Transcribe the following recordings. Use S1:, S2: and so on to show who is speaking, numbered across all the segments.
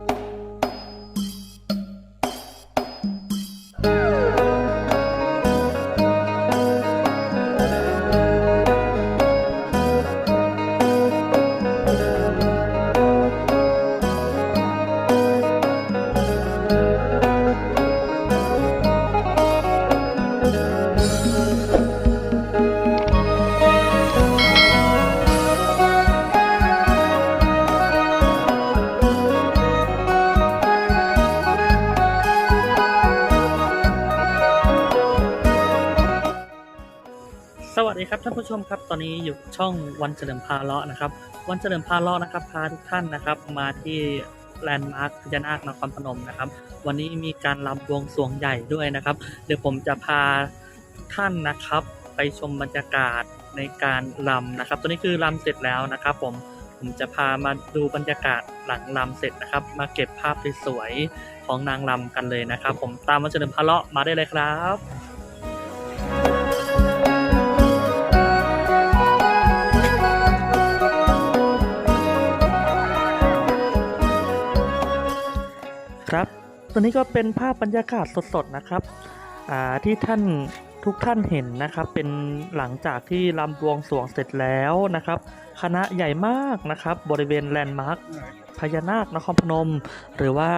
S1: ส วัสดีครับท่านผู้ชมครับตอนนี้อยู่ช่องวันเฉลิมพาเลาะนะครับ วันเฉลิมพาเลาะนะครับพาทุกท่านนะครับ มาที่แลนด์มาร์คพญานาคนครพนมนะครับ วันนี้มีการรำบวงสรวงใหญ่ด้วยนะครับ เดี๋ยวผมจะพาท่านนะครับ ไปชมบรรยากาศในการรำนะครับ ตัวนี้คือรำเสร็จแล้วนะครับ ผมผมจะพามาดูบรรยากาศหลังรำเสร็จนะครับ มาเก็บภาพสวยๆของนางรำกันเลยนะครับ ผมตามวันเฉลิมพาเลาะมาได้เลยครับ ตัวนี้ก็เป็นภาพบรรยากาศสดๆนะครับที่ท่านทุกท่านเห็นนะครับเป็นหลังจากที่ลำบวงสวงเสร็จแล้วนะครับ คณะใหญ่มากนะครับ บริเวณแลนด์มาร์คพญานาคนครพนม หรือว่า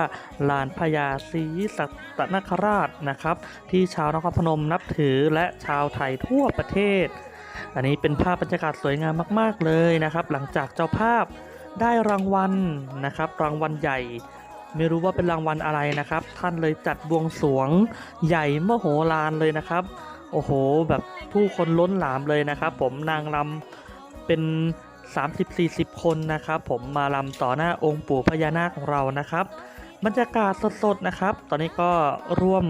S1: ลานพญาศรีสัตนคราชนะครับ ที่ชาวนครพนมนับถือและชาวไทยทั่วประเทศ อันนี้เป็นภาพบรรยากาศสวยงามมาก ๆ เลยนะครับ หลังจากเจ้าภาพได้รางวัลนะครับ รางวัลใหญ่ ไม่รู้ว่าเป็นรางวัลอะไรนะครับ ท่านเลยจัดบวงสรวงใหญ่มโหฬารเลยนะครับ โอ้โห แบบผู้คนล้นหลามเลยนะครับ ผมนางรำเป็น 30-40 คนนะครับ ผมมาลำต่อหน้าองค์ปู่พญานาคของเรานะครับ บรรยากาศสดๆนะครับ ตอนนี้ก็ร่วม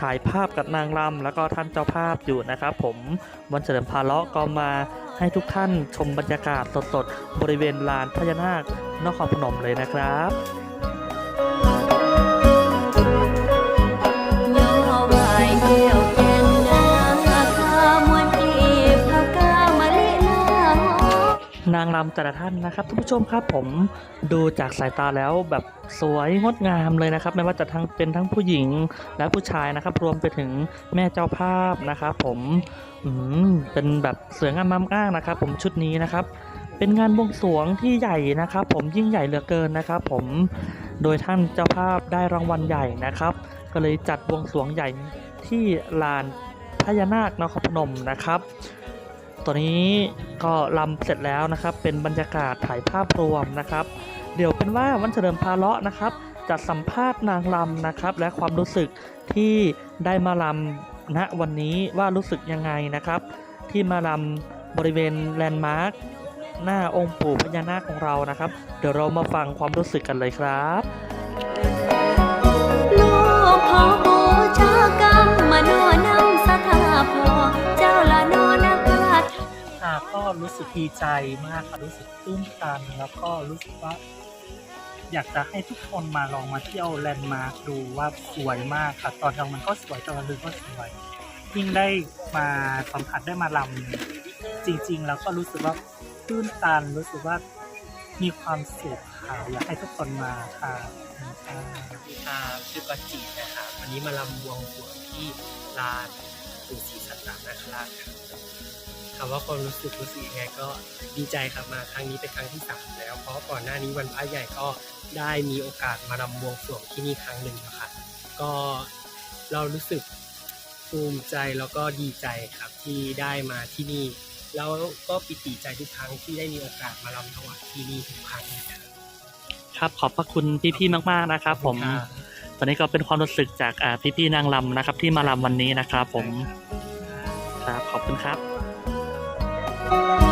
S1: ถ่ายภาพกับนางรำแล้วก็ท่านเจ้าภาพอยู่นะครับ ผมวันเฉลิมพาเลาะก็มาให้ทุกท่านชมบรรยากาศสดๆบริเวณลานพญานาคนครพนมเลยนะครับ
S2: นาคามวนกีบพากามะลิลาหอ
S1: นางรำแต่ละท่านนะครับท่านผู้ชมครับผมดูจากสายตาแล้วแบบสวยงดงามเลยนะครับไม่ว่าจะทั้งเป็นทั้งผู้หญิงและผู้ชายนะครับ รวมไปถึงแม่เจ้าภาพนะครับผมอืมเป็นแบบสวยงามมากๆนะครับ ผมชุดนี้นะครับ เป็นงานบวงสรวงที่ใหญ่นะครับ ผมยิ่งใหญ่เหลือเกินนะครับ ผม โดยท่านเจ้าภาพได้รางวัลใหญ่นะครับ ก็เลยจัดบวงสรวงใหญ่ที่ลานพญานาคนครพนมนะครับตอนนี้ก็ลำเสร็จแล้วนะครับ เป็นบรรยากาศถ่ายภาพรวมนะครับ เดี๋ยวเป็นว่าวันเฉลิมพาเลาะนะครับจะสัมภาษณ์นางลำนะครับ และความรู้สึกที่ได้มาลำณวันนี้ว่ารู้สึกยังไงนะครับ ที่มาลำบริเวณแลนด์มาร์ค หน้าองค์ปู่พญานาคของเรานะครับ เดี๋ยวเรามาฟังความรู้สึกกันเลยครับ
S2: ลูกขอบูชากรรมมาโนนำสถาพอเจ้าละโนนักลัด
S1: ค่ะก็รู้สึกดีใจมากค่ะรู้สึกตื้นตันแล้วก็รู้สึกว่า อยากจะให้ทุกคนมาลองมาเที่ยวแลนด์มาร์คดูว่าสวยมากค่ะ ตอนกลางวันก็สวยตอนกลางคืนก็สวยยิ่งได้มาสัมผัสได้มาลำจริง ๆ แล้วก็รู้สึกว่า ตื้นตันรู้สึกว่ามีความสุขค่ะอยากให้ทุกคนมาค่ะอ่า
S3: อ่าชื่อกอจีนะครับวันนี้มาลำบวงสวงที่ลานปู่ศรีสัตตนาคราชครับถามว่าความรู้สึกรู้สึกยังไงก็ดีใจครับมาครั้งนี้เป็นครั้งที่สามแล้ว เพราะก่อนหน้านี้วันพระใหญ่ก็ได้มีโอกาสมาลำบวงสรวงที่นี่ครั้งหนึ่งแล้วครับก็เรารู้สึกภูมิใจแล้วก็ดีใจครับที่ได้มาที่นี่ แล้วก็ปิติใจทุกครั้งที่ได้มีโอกาสมาลำถวายที่นี่ทุกครั้งนะครับ
S1: ครับขอบพระคุณพี่ๆมากๆนะครับ ผม
S3: ครับ
S1: ตอนนี้ก็เป็นความรู้สึกจากอ่าพี่ๆนางรำนะครับ ที่มาลำวันนี้นะครับ ผมครับขอบคุณครับ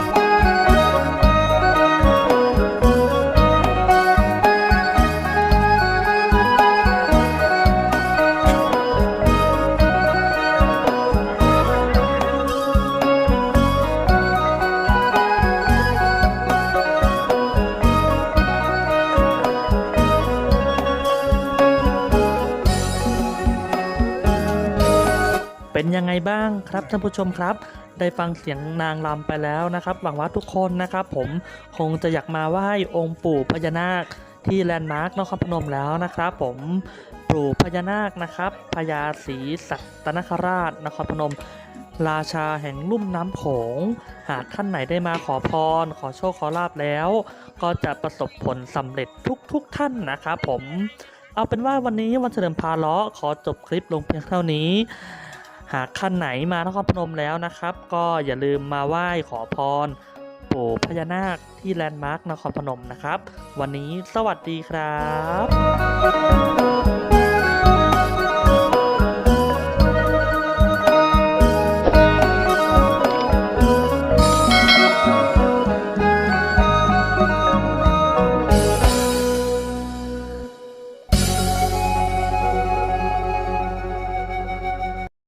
S1: ยังไงบ้างครับท่านผู้ชมครับ ได้ฟังเสียงนางรำไปแล้วนะครับ หวังว่าทุกคนนะครับ ผมคงจะอยากมาไหว้องค์ปู่พญานาคที่แลนด์มาร์คนครพนมแล้วนะครับ ผมปู่พญานาคนะครับพญาศรีสัตนคราชนครพนม ราชาแห่งลุ่มน้ำโขง หากท่านไหนได้มาขอพร ขอโชคขอลาบแล้ว ก็จะประสบผลสำเร็จทุกๆทท่านนะครับผมเอาเป็นว่าวันนี้วันเฉลิมพาเลาะขอจบคลิปลงเพียงเท่านี้ หากคันไหนมานครพนมแล้วนะครับ ก็อย่าลืมมาไหว้ขอพรปู่พญานาคที่แลนด์มาร์คนครพนมนะครับ วันนี้สวัสดีครับ